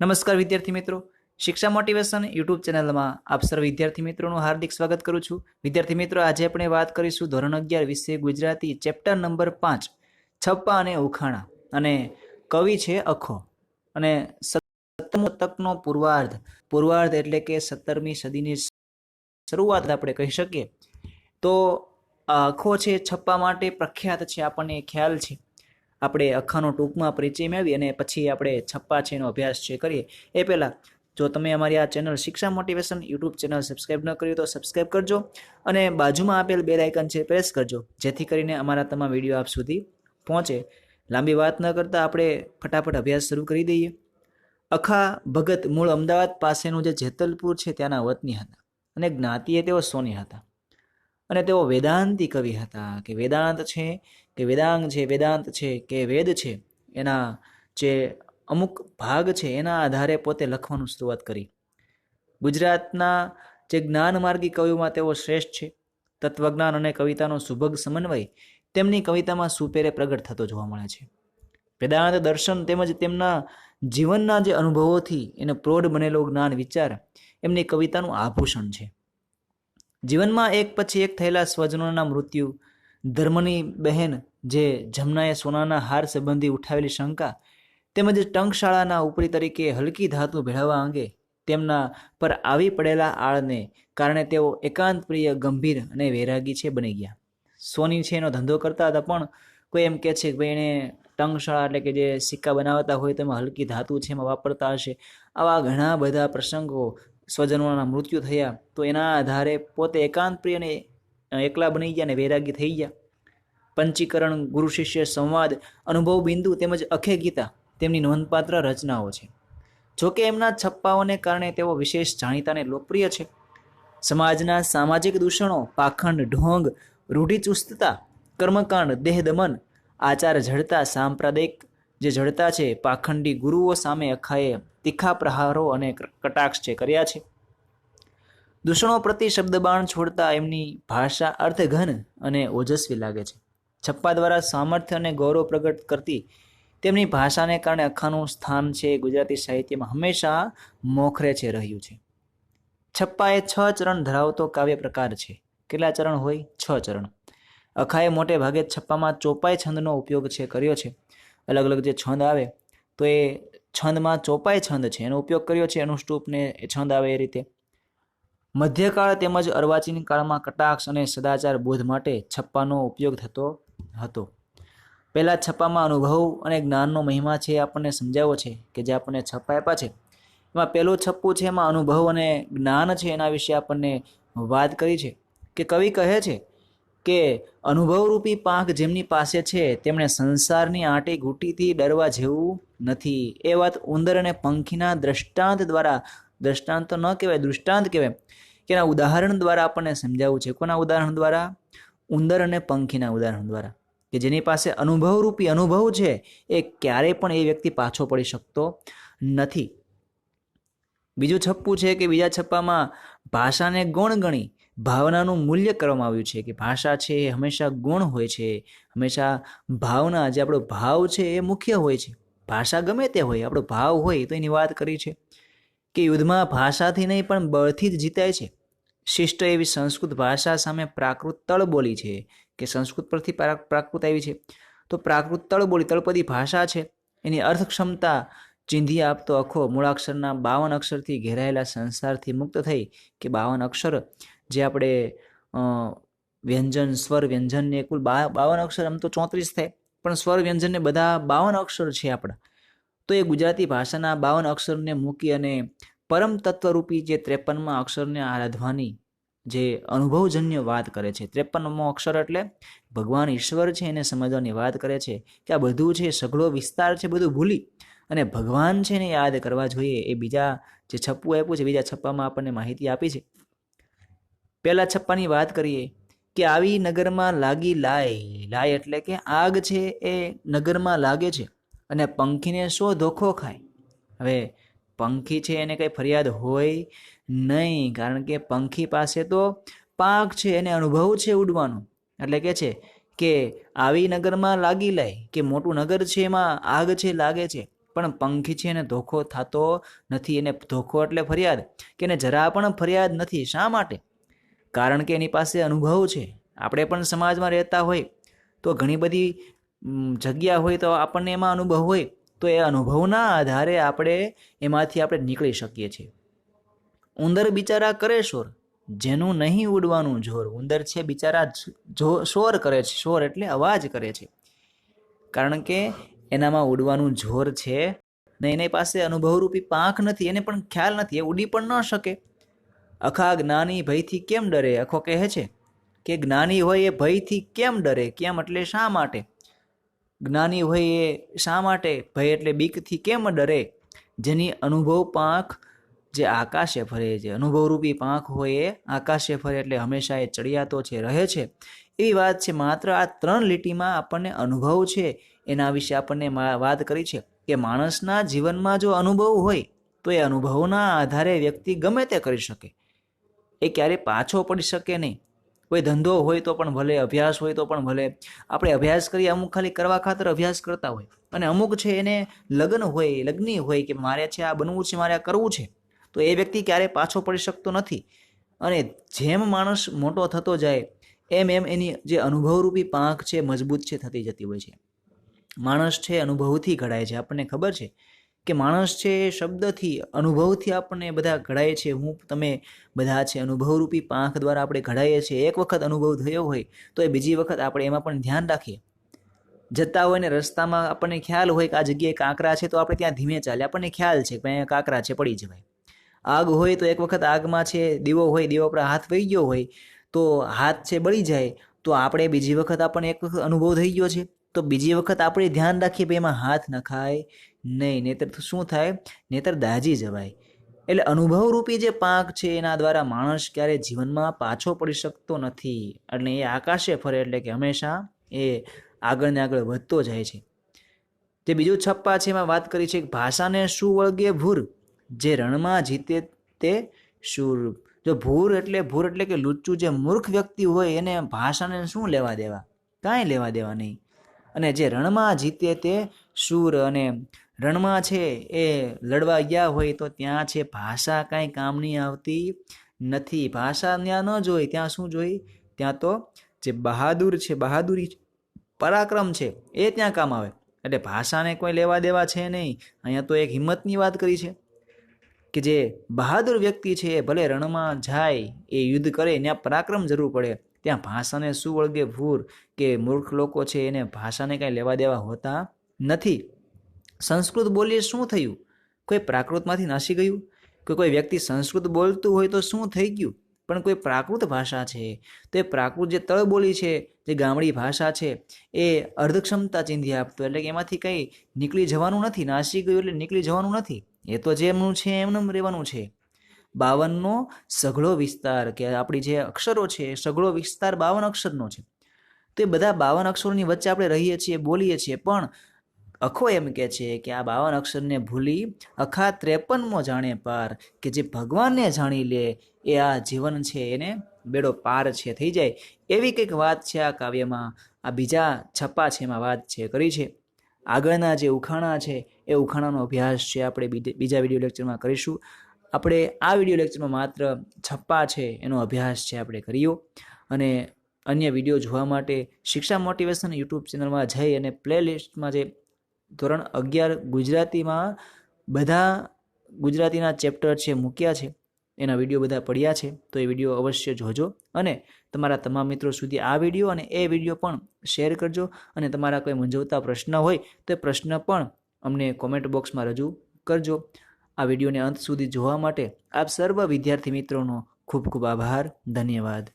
નમસ્કાર વિદ્યાર્થી મિત્રો. શિક્ષા મોટિવેશન યુટ્યુબ ચેનલમાં આપ સર્વ વિદ્યાર્થી મિત્રોનું હાર્દિક સ્વાગત કરું છું. વિદ્યાર્થી મિત્રો, આજે આપણે વાત કરીશું ધોરણ અગિયાર વિશે ગુજરાતી ચેપ્ટર નંબર પાંચ, છપ્પા અને ઉખાણા અને કવિ છે અખો. અને સત્તમ તકનો પૂર્વાર્ધ પૂર્વાર્ધ એટલે કે સત્તરમી સદીની શરૂઆત આપણે કહી શકીએ. તો અખો છે છપ્પા માટે પ્રખ્યાત છે આપણને ખ્યાલ છે. આપણે અખાનો ટૂંકમાં પરિચય મેળવી અને પછી આપણે છપ્પા છે એનો અભ્યાસ છે કરીએ, એ પહેલાં જો તમે અમારી આ ચેનલ શિક્ષા મોટિવેશન યુટ્યુબ ચેનલ સબસ્ક્રાઇબ ન કર્યું તો સબસ્ક્રાઇબ કરજો અને બાજુમાં આપેલ બેલ આઇકન છે પ્રેસ કરજો, જેથી કરીને અમારા તમામ વીડિયો આપ સુધી પહોંચે. લાંબી વાત ન કરતાં આપણે ફટાફટ અભ્યાસ શરૂ કરી દઈએ. અખા ભગત મૂળ અમદાવાદ પાસેનું જે જેતલપુર છે, ત્યાંના વતની હતા અને જ્ઞાતિએ તેઓ સોની હતા. અને તેઓ વેદાંતી કવિ હતા કે વેદાંત છે, કે વેદાંગ છે, વેદાંત છે, કે વેદ છે, એના જે અમુક ભાગ છે, એના આધારે પોતે લખવાનું શરૂઆત કરી. ગુજરાતના જે જ્ઞાનમાર્ગી કવિઓમાં તેઓ શ્રેષ્ઠ છે. તત્વજ્ઞાન અને કવિતાનો સુભગ સમન્વય તેમની કવિતામાં સુપેરે પ્રગટ થતો જોવા મળે છે. વેદાંત દર્શન તેમજ તેમના જીવનના જે અનુભવોથી એને પ્રૌઢ બનેલો જ્ઞાન વિચાર એમની કવિતાનું આભૂષણ છે. જીવનમાં એક પછી એક થયેલા સ્વજનોના મૃત્યુ, ધર્મની બહેન જે જમનાએ સોનાના હાર સંબંધી ઉઠાવેલી શંકા, તેમજ ટંકશાળાના ઉપરી તરીકે હલકી ધાતુ ભેળવવા અંગે તેમના પર આવી પડેલા આળને કારણે તેઓ એકાંત પ્રિય, ગંભીર અને વૈરાગી છે બની ગયા. સોની છે એનો ધંધો કરતા હતા પણ કોઈ એમ કહે છે કે ભાઈ એણે ટંકશાળા એટલે કે જે સિક્કા બનાવતા હોય તેમાં હલકી ધાતુ છે એમાં વાપરતા હશે. આવા ઘણા બધા પ્રસંગો સ્વજનોના મૃત્યુ થયા, તો એના આધારે પોતે એકાંત પ્રિય અને એકલા બની ગયા અને વૈરાગી થઈ ગયા. પંચીકરણ, ગુરુ શિષ્ય, સંવાદ, અનુભવ બિંદુ તેમજ અખે ગીતા તેમની નોંધપાત્ર રચનાઓ છે. જોકે એમના છપ્પાઓને કારણે તેઓ વિશેષ જાણીતા અને લોકપ્રિય છે. સમાજના સામાજિક દૂષણો, પાખંડ ઢોંગ રૂઢિચુસ્તતા કર્મકાંડ, દેહ દમન, આચાર જડતા સાંપ્રદાયિક જે જડતા છે, પાખંડી ગુરુઓ સામે અખાએ તીખા પ્રહારો અને કટાક્ષ છે કર્યા છે. દૂષણો પ્રતિ શબ્દબાણ છોડતા એમની ભાષા અર્થઘન અને ઓજસ્વી લાગે છે. છપ્પા દ્વારા સામર્થ્ય અને ગૌરવ પ્રગટ કરતી તેમની ભાષાને કારણે અખાનું સ્થાન છે ગુજરાતી સાહિત્યમાં હંમેશા મોખરે છે રહ્યું છે. છપ્પા એ છ ચરણ ધરાવતો કાવ્ય પ્રકાર છે. કેટલા ચરણ હોય? છ ચરણ. અખાએ મોટે ભાગે છપ્પામાં ચોપાઈ છંદનો ઉપયોગ છે કર્યો છે. અલગ અલગ જે છંદ આવે તો એ છંદમાં ચોપાઈ છંદ છે. એનો ઉપયોગ કર્યો છે. અનુષ્ટુપને છંદ આવે એ રીતે. મધ્યકાળ તેમજ અર્વાચીન કાળમાં કટાક્ષ અને સદાચાર બોધ માટે છપ્પાનો ઉપયોગ થતો હતો. પહેલાં છપ્પામાં અનુભવ અને જ્ઞાનનો મહિમા છે આપણને સમજાવ્યો છે કે જે આપણને છપ્પા આપ્યા છે. એમાં પહેલું છપ્પું છે એમાં અનુભવ અને જ્ઞાન છે એના વિશે આપણને વાત કરી છે કે કવિ કહે છે કે અનુભવરૂપી પાંખ જેમની પાસે છે, તેમણે સંસારની આંટી ઘૂંટીથી ડરવા જેવું નથી. એ વાત ઉંદર અને પંખીના દ્રષ્ટાંત દ્વારા, દ્રષ્ટાંત ન કહેવાય, દૃષ્ટાંત કહેવાય, કે એના ઉદાહરણ દ્વારા આપણને સમજાવવું છે. કોના ઉદાહરણ દ્વારા? ઉંદર અને પંખીના ઉદાહરણ દ્વારા. કે જેની પાસે અનુભવરૂપી અનુભવ છે, એ ક્યારેય પણ એ વ્યક્તિ પાછો પડી શકતો નથી. બીજું છપ્પું છે કે બીજા છપ્પામાં ભાષાને ગુણ ગણી ભાવનાનું મૂલ્ય કરવામાં આવ્યું છે કે ભાષા છે એ હંમેશા ગુણ હોય છે. હંમેશા ભાવના જે આપણો ભાવ છે એ મુખ્ય હોય છે. ભાષા ગમે તે હોય, આપણો ભાવ હોય તો એની વાત કરી છે. કે યુદ્ધમાં ભાષાથી નહીં પણ બળથી જ જીતાય છે. શિષ્ટ એવી સંસ્કૃત ભાષા સામે પ્રાકૃત તળબોલી છે કે સંસ્કૃત પરથી પ્રાકૃત આવી છે. તો પ્રાકૃત તળબોલી તળપદી ભાષા છે. એની અર્થ ક્ષમતા ચીંધી આપતો અખો મૂળાક્ષરના બાવન અક્ષરથી ઘેરાયેલા સંસારથી મુક્ત થઈ કે બાવન અક્ષર જે આપણે વ્યંજન, સ્વર વ્યંજનને કુલ બા, બાવન અક્ષર આમ તો ચોત્રીસ થાય, પણ સ્વર વ્યંજનને બધા બાવન અક્ષર છે આપણા. તો એ ગુજરાતી ભાષાના બાવન અક્ષરને મૂકી અને પરમ તત્વરૂપી જે ત્રેપનમાં અક્ષરને આરાધવાની જે અનુભવજન્ય વાત કરે છે, ત્રેપનમો અક્ષર એટલે ભગવાન ઈશ્વર છે એને સમજવાની વાત કરે છે કે આ બધું છે, સઘળો વિસ્તાર છે, બધું ભૂલી અને ભગવાન છે ને યાદ કરવા જોઈએ એ બીજા જે છપ્પું આપ્યું છે, બીજા છપ્પામાં આપણને માહિતી આપી છે. પહેલાં છપ્પાની વાત કરીએ કે આવી નગરમાં લાગી લાય લાય એટલે કે આગ છે એ નગરમાં લાગે છે અને પંખીને શો ધોખો ખાય. હવે પંખી છે એને કંઈ ફરિયાદ હોય નહીં, કારણ કે પંખી પાસે તો પાક છે, એને અનુભવ છે ઉડવાનો. એટલે કે છે કે આવી નગરમાં લાગી લાય, કે મોટું નગર છે એમાં આગ છે, લાગે છે. પણ પંખી છે એને ધોખો થતો નથી. એને ધોખો એટલે ફરિયાદ કે એને જરા પણ ફરિયાદ નથી. શા માટે? કારણ કે એની પાસે અનુભવ છે. આપણે પણ સમાજમાં રહેતા હોય તો ઘણી બધી જગ્યા હોય તો આપણને એમાં અનુભવ હોય તો એ અનુભવના આધારે આપણે એમાંથી આપણે નીકળી શકીએ છીએ. ઉંદર બિચારા કરે શોર. જેનું નહીં ઉડવાનું જોર. ઉંદર છે બિચારા જો, શોર કરે છે. શોર એટલે અવાજ કરે છે. કારણ કે એનામાં ઉડવાનું જોર છે. ને એની પાસે અનુભવરૂપી પાંખ નથી, એને પણ ખ્યાલ નથી, એ ઉડી પણ ન શકે. અખા જ્ઞાની ભયથી કેમ ડરે? અખો કહે છે કે જ્ઞાની હોય એ ભયથી કેમ ડરે? કેમ એટલે શા માટે? જ્ઞાની હોય એ શા માટે? ભય એટલે બીકથી કેમ ડરે? જેની અનુભવ પાંખ જે આકાશે ફરે છે અનુભવરૂપી પાંખ હોય એ આકાશે ફરે એટલે હંમેશા એ ચડિયાતો છે, રહે છે. એવી વાત છે, માત્ર આ ત્રણ લીટીમાં આપણને અનુભવ છે. એના વિશે આપણને વાત કરી છે કે માણસના જીવનમાં જો અનુભવ હોય, તો એ અનુભવના આધારે વ્યક્તિ ગમે તે કરી શકે. એ ક્યારેય પાછો પડી શકે નહીં. કોઈ ધંધો હોય તો પણ ભલે, અભ્યાસ હોય તો પણ ભલે. આપણે અભ્યાસ કરીએ, અમુક ખાલી કરવા ખાતર અભ્યાસ કરતા હોય. અને અમુક છે એને લગ્ન હોય, લગ્ની હોય કે મારે છે આ બનવું છે, મારે આ કરવું છે, તો એ વ્યક્તિ ક્યારેય પાછો પડી શકતો નથી. અને જેમ માણસ મોટો થતો જાય, એમ એમ એની જે અનુભવરૂપી પાંખ છે, મજબૂત છે, થતી જતી હોય છે. માણસ છે અનુભવથી ઘડાય છે. આપણને ખબર છે કે માણસ છે શબ્દથી, અનુભવથી આપણને બધા ઘડાય છે. હું, તમે બધા છે અનુભવરૂપી પાંખ દ્વારા આપણે ઘડાઈએ છીએ. એક વખત અનુભવ થયો હોય તો એ બીજી વખત આપણે એમાં પણ ધ્યાન રાખીએ. જતા હોય ને રસ્તામાં આપણને ખ્યાલ હોય કે આ જગ્યાએ કાંકરા છે તો આપણે ત્યાં ધીમે ચાલે આપણને ખ્યાલ છે કે અહીંયા કાંકરા છે, પડી જવાય. આગ હોય તો એક વખત આગમાં છે, દીવો હોય, દીવો પર હાથ વહી ગયો હોય તો હાથ છે બળી જાય તો આપણે બીજી વખત આપણને એક વખત અનુભવ થઈ ગયો છે. તો બીજી વખત આપણે ધ્યાન રાખીએ ભાઈ એમાં હાથ નખાય નહીં નહીતર તો શું થાય? નહીતર દાજી જવાય. એટલે અનુભવરૂપી જે પાંખ છે એના દ્વારા માણસ ક્યારે જીવનમાં પાછો પડી શકતો નથી. એટલે એ આકાશે ફરે એટલે કે હંમેશા એ આગળ ને આગળ વધતો જાય છે. જે બીજું છપ્પા છે એમાં વાત કરી છે કે ભાષાને શું વળગે ભૂર, જે રણમાં જીતે તે શૂર. જો ભૂર એટલે ભૂર એટલે કે લુચ્ચું જે મૂર્ખ વ્યક્તિ હોય એને ભાષાને શું લેવા દેવા? કાંઈ લેવા દેવા નહીં. અને જે રણમાં જીતે તે શૂર અને રણમાં છે એ લડવા ગયા હોય તો ત્યાં છે ભાષા કાંઈ કામની આવતી નથી. ભાષા ત્યાં ન જોઈ, ત્યાં શું જોઈ? ત્યાં તો જે બહાદુર છે, બહાદુરી પરાક્રમ છે, એ ત્યાં કામ આવે. એટલે ભાષાને કોઈ લેવા દેવા છે નહીં. અહીંયા તો એક હિંમતની વાત કરી છે કે જે બહાદુર વ્યક્તિ છે એ ભલે રણમાં જાય, એ યુદ્ધ કરે, ત્યાં પરાક્રમ જરૂર પડે. ત્યાં ભાષાને શું વળગે ભૂર કે મૂર્ખ લોકો છે એને ભાષાને કાંઈ લેવા દેવા હોતા નથી? સંસ્કૃત બોલીએ શું થયું? કોઈ પ્રાકૃતમાંથી નાસી ગયું? કે કોઈ વ્યક્તિ સંસ્કૃત બોલતું હોય તો શું થઈ ગયું? પણ કોઈ પ્રાકૃત ભાષા છે? તો એ પ્રાકૃત જે તળબોલી છે, જે ગામડી ભાષા છે, એ અર્ધક્ષમતા ચીંધી આપતું. એટલે કે એમાંથી કંઈ નીકળી જવાનું નથી, નાસી ગયું એટલે નીકળી જવાનું નથી. એ તો જેમનું છે એમનું રહેવાનું છે. બાવનનો સઘળો વિસ્તાર કે આપણી જે અક્ષરો છે એ સઘળો વિસ્તાર બાવન અક્ષરનો છે. તો એ બધા બાવન અક્ષરોની વચ્ચે આપણે રહીએ છીએ, બોલીએ છીએ, પણ અખો એમ કે છે કે આ બાવન અક્ષરને ભૂલી અખા ત્રેપનમો જાણે પાર કે જે ભગવાનને જાણી લે એ આ જીવન છે, એને બેડો પાર છે, થઈ જાય એવી કંઈક વાત છે આ કાવ્યમાં. આ બીજા છપ્પા છે એમાં વાત છે, કરી છે. આગળના જે ઉખાણા છે એ ઉખાણાનો અભ્યાસ છે, આપણે બીજા વીડિયો લેક્ચરમાં કરીશું. આપણે આ વીડિયો લેક્ચરમાં માત્ર છપ્પા છે એનો અભ્યાસ છે આપણે કર્યો. અને અન્ય વીડિયો જોવા માટે શિક્ષા મોટિવેશન યુટ્યુબ ચેનલમાં જઈ અને પ્લેલિસ્ટમાં જે ધોરણ અગિયાર ગુજરાતીમાં બધા ગુજરાતીના ચેપ્ટર છે મૂક્યા છે, એના વીડિયો બધા પડ્યા છે, તો એ વીડિયો અવશ્ય જોજો. અને તમારા તમામ મિત્રો સુધી આ વીડિયો અને એ વીડિયો પણ શેર કરજો. અને તમારા કોઈ મૂંઝવતા પ્રશ્ન હોય તો એ પ્રશ્ન પણ અમને કોમેન્ટ બોક્સમાં રજૂ કરજો. આ વિડીયોને અંત સુધી જોવા માટે આપ સર્વ વિદ્યાર્થી મિત્રોનો ખૂબ ખૂબ આભાર. ધન્યવાદ.